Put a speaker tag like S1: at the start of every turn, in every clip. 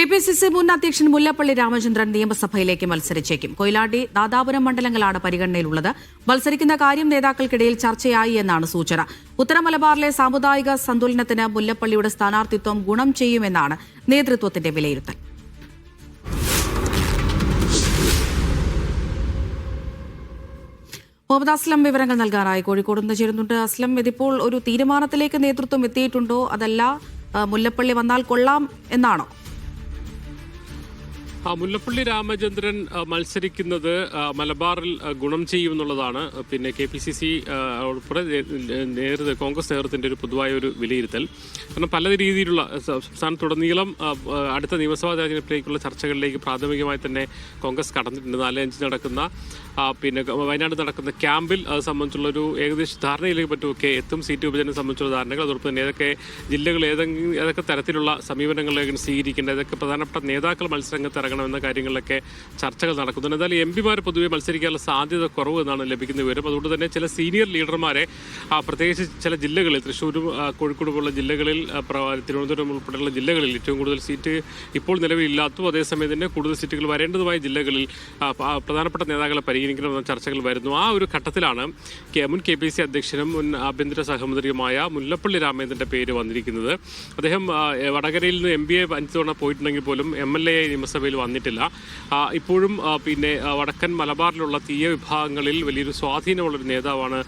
S1: K P C C മുൻ അധ്യക്ഷൻ മുല്ലപ്പള്ളി രാമചന്ദ്രൻ നിയമസഭയിലേക്ക് മത്സരിച്ചേക്കും. കൊയിലാണ്ടി ദാദാപുരം മണ്ഡലങ്ങളാണ് പരിഗണനയിലുള്ളത്. മത്സരിക്കുന്ന കാര്യം നേതാക്കൾക്കിടയിൽ ചർച്ചയായി എന്നാണ് സൂചന. ഉത്തര മലബാറിലെ സാമുദായിക സന്തുലനത്തിന് മുല്ലപ്പള്ളിയുടെ സ്ഥാനാർത്ഥിത്വം ഗുണം ചെയ്യുമെന്നാണ് നേതൃത്വത്തിന്റെ വിലയിരുത്തൽ. മുഹമ്മദ് അസ്ലം വിവരങ്ങൾ നൽകാനായി കോഴിക്കോട് നിന്ന് ചേരുന്നുണ്ട്. അസ്ലം ഇതിപ്പോൾ ഒരു തീരുമാനത്തിലേക്ക് നേതൃത്വം എത്തിയിട്ടുണ്ടോ? അതല്ല മുല്ലപ്പള്ളി വന്നാൽ കൊള്ളാം എന്നാണോ?
S2: മുല്ലപ്പള്ളി രാമചന്ദ്രൻ മത്സരിക്കുന്നത് മലബാറിൽ ഗുണം ചെയ്യും എന്നുള്ളതാണ്. പിന്നെ കെ പി സി സി ഉൾപ്പെടെ നേതൃത്വ കോൺഗ്രസ് നേതൃത്വത്തിന്റെ ഒരു പൊതുവായ ഒരു വിലയിരുത്തൽ. കാരണം പല രീതിയിലുള്ള സംസ്ഥാനത്തുടനീളം അടുത്ത നിയമസഭാ തെരഞ്ഞെടുപ്പിലേക്കുള്ള ചർച്ചകളിലേക്ക് പ്രാഥമികമായി തന്നെ കോൺഗ്രസ് കടന്നിട്ടുണ്ട്. നാല് അഞ്ച് നടക്കുന്ന പിന്നെ വയനാട് നടക്കുന്ന ക്യാമ്പിൽ അത് സംബന്ധിച്ചുള്ള ഒരു ഏകദേശ ധാരണയിലേക്ക് പറ്റുമൊക്കെ എത്തും. സീറ്റ് വിഭജനം സംബന്ധിച്ചുള്ള ധാരണകൾ അതോടൊപ്പം തന്നെ ഏതൊക്കെ ജില്ലകൾ ഏതെങ്കിലും ഏതൊക്കെ തരത്തിലുള്ള സമീപനങ്ങളിലേക്ക് സ്വീകരിക്കേണ്ടത് ഏതൊക്കെ പ്രധാനപ്പെട്ട നേതാക്കൾ മത്സരരംഗത്ത് ഇറങ്ങണമെന്ന കാര്യങ്ങളിലൊക്കെ ചർച്ചകൾ നടക്കുന്നുണ്ട്. എന്തായാലും എം പിമാർ പൊതുവെ മത്സരിക്കാനുള്ള സാധ്യത കുറവ് എന്നാണ് ലഭിക്കുന്ന വിവരം. അതുകൊണ്ട് തന്നെ ചില സീനിയർ ലീഡർമാരെ പ്രത്യേകിച്ച് ചില ജില്ലകളിൽ തൃശ്ശൂരും കോഴിക്കോട് പോലുള്ള ജില്ലകളിൽ തിരുവനന്തപുരം ഉൾപ്പെടെയുള്ള ജില്ലകളിൽ ഏറ്റവും കൂടുതൽ സീറ്റ് ഇപ്പോൾ നിലവിലില്ലാത്തതും അതേസമയം തന്നെ കൂടുതൽ സീറ്റുകൾ വരേണ്ടതുമായ ജില്ലകളിൽ പ്രധാനപ്പെട്ട നേതാക്കളെ പരിഗണിക്കണമെന്ന ചർച്ചകൾ വരുന്നു. ആ ഒരു ഘട്ടത്തിലാണ് മുൻ കെ പി സി അധ്യക്ഷനും മുൻ ആഭ്യന്തര സഹമന്ത്രിയുമായ മുല്ലപ്പള്ളി രാമേന്ദ്രന്റെ പേര് വന്നിരിക്കുന്നത്. അദ്ദേഹം വടകരയിൽ നിന്ന് എം ബി എ അഞ്ച് തവണ പോയിട്ടുണ്ടെങ്കിൽ പോലും എം എൽ എ നിയമസഭയിൽ വന്നിട്ടില്ല. ഇപ്പോഴും പിന്നെ വടക്കൻ മലബാറിലുള്ള തീയ വിഭാഗങ്ങളിൽ വലിയൊരു സ്വാധീനമുള്ളൊരു നേതാവാണ്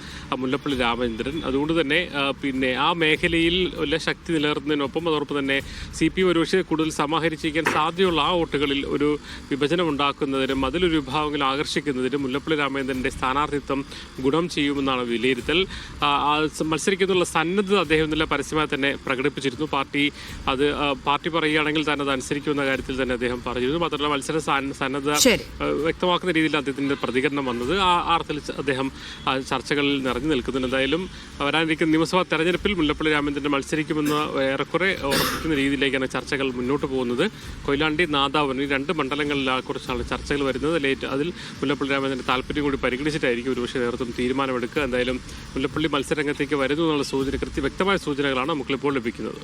S2: മുല്ലപ്പള്ളി രാമചന്ദ്രൻ. അതുകൊണ്ട് തന്നെ പിന്നെ ആ മേഖലയിൽ ഉള്ള ശക്തി നിലനിർത്തുന്നതിനൊപ്പം അതോടൊപ്പം തന്നെ സി പി ഒരുപക്ഷെ കൂടുതൽ സമാഹരിച്ചിരിക്കാൻ സാധ്യതയുള്ള ആ വോട്ടുകളിൽ ഒരു വിഭജനം ഉണ്ടാക്കുന്നതിനും അതിലൊരു വിഭാഗങ്ങൾ ആകർഷിക്കുന്നതിനും മുല്ലപ്പള്ളി രാമചന്ദ്രന്റെ സ്ഥാനാർത്ഥിത്വം ഗുണം ചെയ്യുമെന്നാണ് വിലയിരുത്തൽ. മത്സരിക്കുന്നുള്ള സന്നദ്ധത അദ്ദേഹം ഇന്നലെ പരസ്യമായി തന്നെ പ്രകടിപ്പിച്ചിരുന്നു. പാർട്ടി അത് പാർട്ടി പറയുകയാണെങ്കിൽ തന്നെ അത് അനുസരിക്കുമെന്ന കാര്യത്തിൽ തന്നെ അദ്ദേഹം പറഞ്ഞിരുന്നു. മാത്രമല്ല മത്സര സന്നദ്ധ വ്യക്തമാക്കുന്ന രീതിയിൽ അദ്ദേഹത്തിന്റെ പ്രതികരണം വന്നത് ആ അർത്ഥത്തിൽ അദ്ദേഹം ചർച്ചകളിൽ നിറഞ്ഞു നിൽക്കുന്നുണ്ട്. എന്തായാലും വരാനിരിക്കുന്ന നിയമസഭാ തെരഞ്ഞെടുപ്പിൽ മുല്ലപ്പള്ളി രാമചന്ദ്രൻ മത്സരിക്കുമെന്ന് ഏറെക്കുറെ ഉറപ്പിക്കുന്ന രീതിയിലേക്കാണ് ചർച്ചകൾ മുന്നോട്ട് പോകുന്നത്. കൊയിലാണ്ടി നാദാവൻ ഈ രണ്ട് മണ്ഡലങ്ങളിലെ കുറിച്ചാണ് ചർച്ചകൾ വരുന്നത്. ലേറ്റ് അതിൽ മുല്ലപ്പള്ളി രാമചന്ദ്രന്റെ താല്പര്യം കൂടി പരിഗണിച്ചിട്ടായിരിക്കും ഒരുപക്ഷെ നേതൃത്വം തീരുമാനമെടുക്കുക. എന്തായാലും മുല്ലപ്പള്ളി മത്സരരംഗത്തേക്ക് വരുന്നു എന്നുള്ള സൂചന കൃത്യ വ്യക്തമായ സൂചനകളാണ് നമുക്കിപ്പോൾ ലഭിക്കുന്നത്.